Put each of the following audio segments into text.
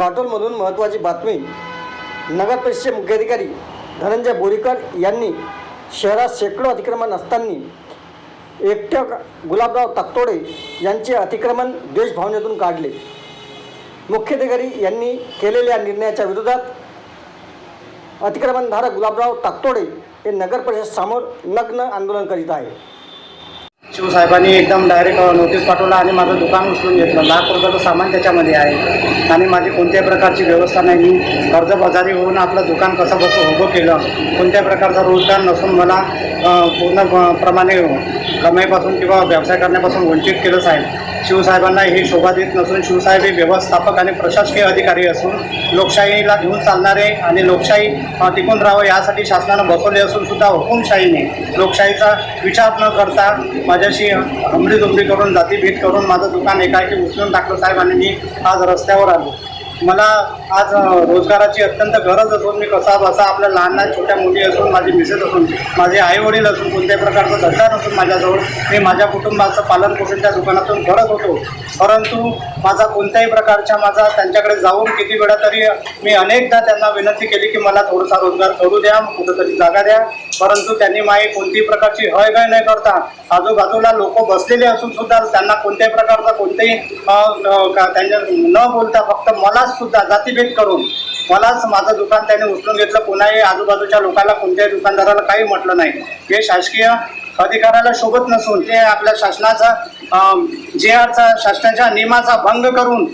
काटोलमधून महत्त्वाची बातमी. नगर परिषदेचे मुख्याधिकारी धनंजय बोरीकर यांनी शहरात शेकडो अतिक्रमण असताना एकट्या गुलाबराव ताकतोडे यांचे अतिक्रमण देशभावनेतून काढले. मुख्याधिकारी यांनी केलेल्या निर्णयाच्या विरोधात अतिक्रमणधारक गुलाबराव ताकतोडे हे नगर परिषदेसमोर नग्न आंदोलन करीत आहे शिवसाहेबांनी एकदम डायरेक्ट नोटीस पाठवला आणि माझं दुकान उचलून घेतलं. लाख रुपयाचं सामान त्याच्यामध्ये आहे. आणि माझी कोणत्याही प्रकारची व्यवस्था नाही. मी कर्जबाजारी होऊन आपलं दुकान कसं कसं उभं केलं कोणत्या प्रकारचा रोजगार नसून मला पूर्ण प्रमाणे कमाईपासून किंवा व्यवसाय करण्यापासून वंचित केलं साहेब. शिवसाहेबांना ही शोभा देत नसून शिवसाहेब हे व्यवस्थापक आणि प्रशासकीय अधिकारी असून लोकशाहीला घेऊन चालणारे आणि लोकशाही टिकून राहावं यासाठी शासनानं बसवले असून सुद्धा हुकुमशाहीने लोकशाहीचा विचार न करता माझ्याशी हमरीदुमरी करून जातीभेद करून माझं दुकान एकाएकी उचलून टाकलं. साहेब आणि मी आज रस्त्यावर आलो. मला आज रोजगाराची अत्यंत गरज असून मी कसा बसा आपल्या लहान लहान छोट्या मुली असून माझी मिसेस असून माझे आईवडील असून कोणत्याही प्रकारचा धंदा नसून माझ्याजवळ मी माझ्या कुटुंबाचं पालनपोषण त्या दुकानातून करत होतो. परंतु माझा कोणत्याही प्रकारच्या माझा त्यांच्याकडे जाऊन किती वेळा तरी मी अनेकदा त्यांना विनंती केली की मला थोडासा रोजगार करू द्या कुठंतरी जागा द्या. परंतु त्यांनी माई कोणतीही प्रकारची हयगय न करता आजूबाजूला लोक बसलेले असून सुद्धा त्यांना कोणत्याही प्रकारचा कोणतेही का- त्यांच्या न बोलता फक्त मलाच सुद्धा जातीभेद करून मलाच माझं दुकान त्याने उचलून घेतलं. कोणाही आजूबाजूच्या लोकांना कोणत्याही दुकानदाराला काही म्हटलं नाही. हे शासकीय अधिकाऱ्याला शोभत नसून ते आपल्या शासनाचा जे आरचा शासनाच्या नियमाचा भंग करून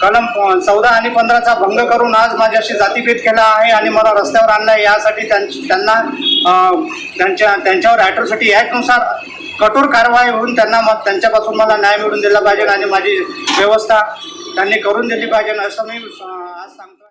कलम चौदा आणि पंधराचा भंग करून आज माझ्याशी जातीभेद केला आहे आणि मला रस्त्यावर आणला यासाठी त्यांना त्यांच्या त्यांच्यावर ॲट्रोसिटी ॲक्टनुसार कठोर कारवाई होऊन त्यांना मग त्यांच्यापासून मला न्याय मिळून दिला पाहिजे आणि माझी व्यवस्था त्यांनी करून दिली पाहिजे असं मी आज सांगतो